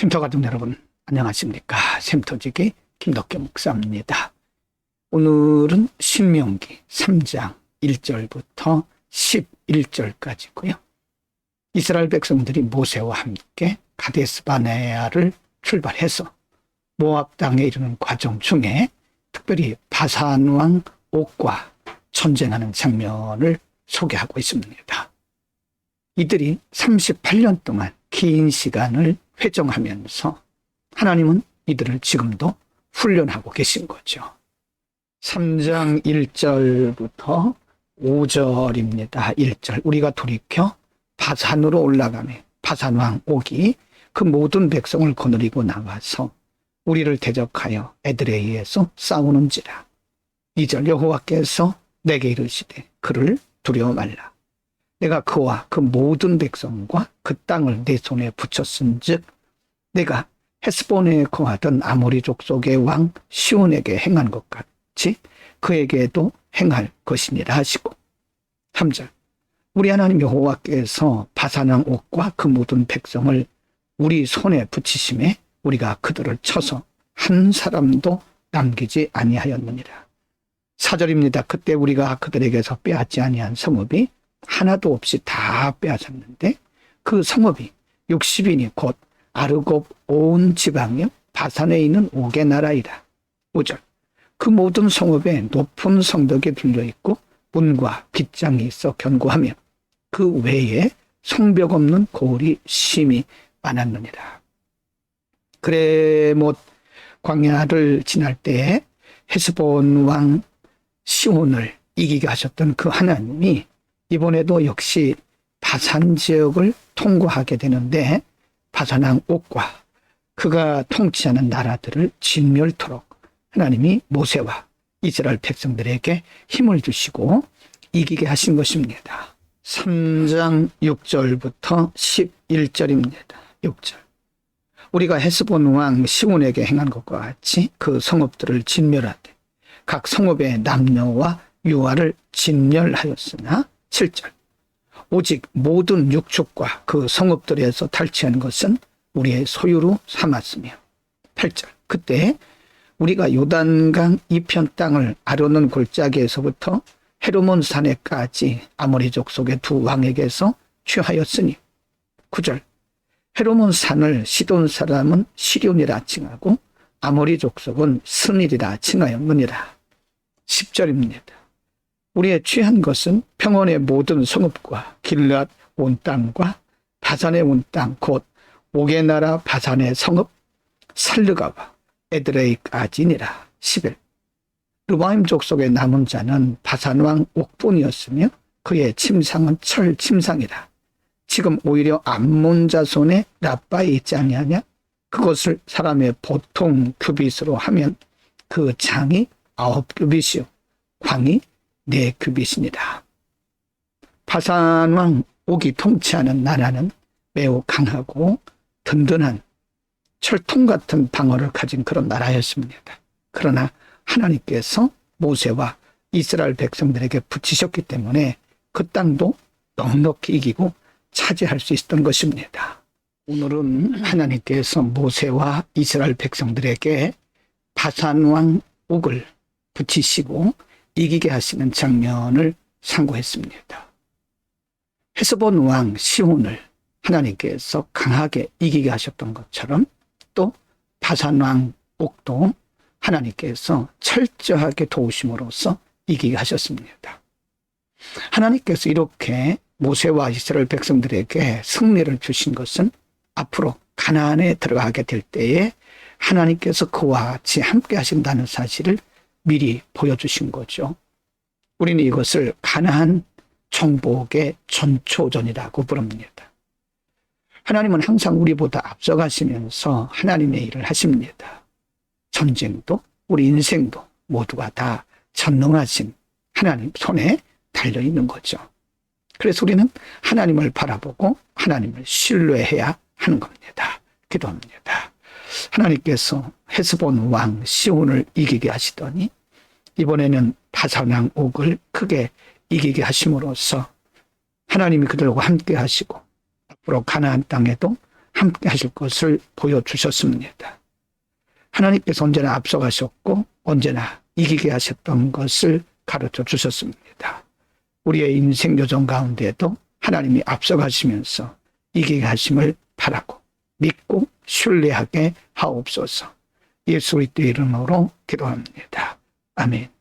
쉼터 가족 여러분 안녕하십니까 쉼터지기 김덕규 목사입니다. 오늘은 신명기 3장 1절부터 11절까지고요. 이스라엘 백성들이 모세와 함께 가데스 바네아를 출발해서 모압 땅에 이르는 과정 중에 특별히 바산 왕 옥과 전쟁하는 장면을 소개하고 있습니다. 이들이 38년 동안 긴 시간을 회정하면서 하나님은 이들을 지금도 훈련하고 계신 거죠. 3장 1절부터 5절입니다. 1절. 우리가 돌이켜 바산으로 올라가매 바산왕 옥이 그 모든 백성을 거느리고 나와서 우리를 대적하여 에드레이에서 싸우는지라. 2절 여호와께서 내게 이르시되 그를 두려워 말라. 내가 그와 그 모든 백성과 그 땅을 내 손에 붙였은즉 내가 헤스본에 거하던 아모리 족속의 왕 시온에게 행한 것 같이 그에게도 행할 것이니라 하시고 3절 우리 하나님 여호와께서 바산왕 옥과 그 모든 백성을 우리 손에 붙이심에 우리가 그들을 쳐서 한 사람도 남기지 아니하였느니라. 사절입니다. 그때 우리가 그들에게서 빼앗지 아니한 성읍이 하나도 없이 다 빼앗았는데 그 성읍이 60인이 곧 아르곱 온 지방에 바산에 있는 옥의 나라이라. 5절. 그 모든 성읍에 높은 성벽이 둘려 있고 문과 빗장이 있어 견고하며 그 외에 성벽 없는 고을이 심히 많았느니라. 그래 못 광야를 지날 때에 헤스본 왕 시온을 이기게 하셨던 그 하나님이 이번에도 역시 바산 지역을 통과하게 되는데 바산왕 옥과 그가 통치하는 나라들을 진멸토록 하나님이 모세와 이스라엘 백성들에게 힘을 주시고 이기게 하신 것입니다. 3장 6절부터 11절입니다. 6절. 우리가 헤스본 왕 시온에게 행한 것과 같이 그 성읍들을 진멸하되 각 성읍의 남녀와 유아를 진멸하였으나 7절. 오직 모든 육축과 그 성읍들에서 탈취한 것은 우리의 소유로 삼았으며 8절. 그때 우리가 요단강 이편 땅을 아르논 골짜기에서부터 헤르몬 산에까지 아모리 족 속의 두 왕에게서 취하였으니 9절. 헤르몬 산을 시돈 사람은 시륜이라 칭하고 아모리 족속은 스닐이라 칭하였느니라. 10절입니다. 우리의 취한 것은 평원의 모든 성읍과 길앗 온 땅과 바산의 온 땅, 곧 옥의 나라 바산의 성읍, 살르가와 에드레이까지니라. 11. 르바임 족속의 남은 자는 바산왕 옥본이었으며 그의 침상은 철 침상이라. 지금 오히려 암몬 자손의 라빠에 있지 아니하냐? 그것을 사람의 보통 규빗으로 하면 그 장이 아홉 규빗이요 광이 네 규빗이니라. 바산왕 옥이 통치하는 나라는 매우 강하고 든든한 철통 같은 방어를 가진 그런 나라였습니다. 그러나 하나님께서 모세와 이스라엘 백성들에게 붙이셨기 때문에 그 땅도 넉넉히 이기고 차지할 수 있었던 것입니다. 오늘은 하나님께서 모세와 이스라엘 백성들에게 바산왕 옥을 붙이시고 이기게 하시는 장면을 상고했습니다. 헤스본 왕 시온을 하나님께서 강하게 이기게 하셨던 것처럼 또 바산 왕 옥도 하나님께서 철저하게 도우심으로써 이기게 하셨습니다. 하나님께서 이렇게 모세와 이스라엘 백성들에게 승리를 주신 것은 앞으로 가나안에 들어가게 될 때에 하나님께서 그와 같이 함께 하신다는 사실을 미리 보여주신 거죠. 우리는 이것을 가나안 정복의 전초전이라고 부릅니다. 하나님은 항상 우리보다 앞서가시면서 하나님의 일을 하십니다. 전쟁도 우리 인생도 모두가 다 전능하신 하나님 손에 달려 있는 거죠. 그래서 우리는 하나님을 바라보고 하나님을 신뢰해야 하는 겁니다. 기도합니다. 하나님께서 헤스본 왕 시온을 이기게 하시더니 이번에는 바산왕 옥을 크게 이기게 하심으로써 하나님이 그들과 함께 하시고 앞으로 가나안 땅에도 함께 하실 것을 보여주셨습니다. 하나님께서 언제나 앞서가셨고 언제나 이기게 하셨던 것을 가르쳐 주셨습니다. 우리의 인생 요정 가운데도 하나님이 앞서가시면서 이기게 하심을 바라고 믿고 신뢰하게 하옵소서. 예수 그리스도 이름으로 기도합니다. 아멘.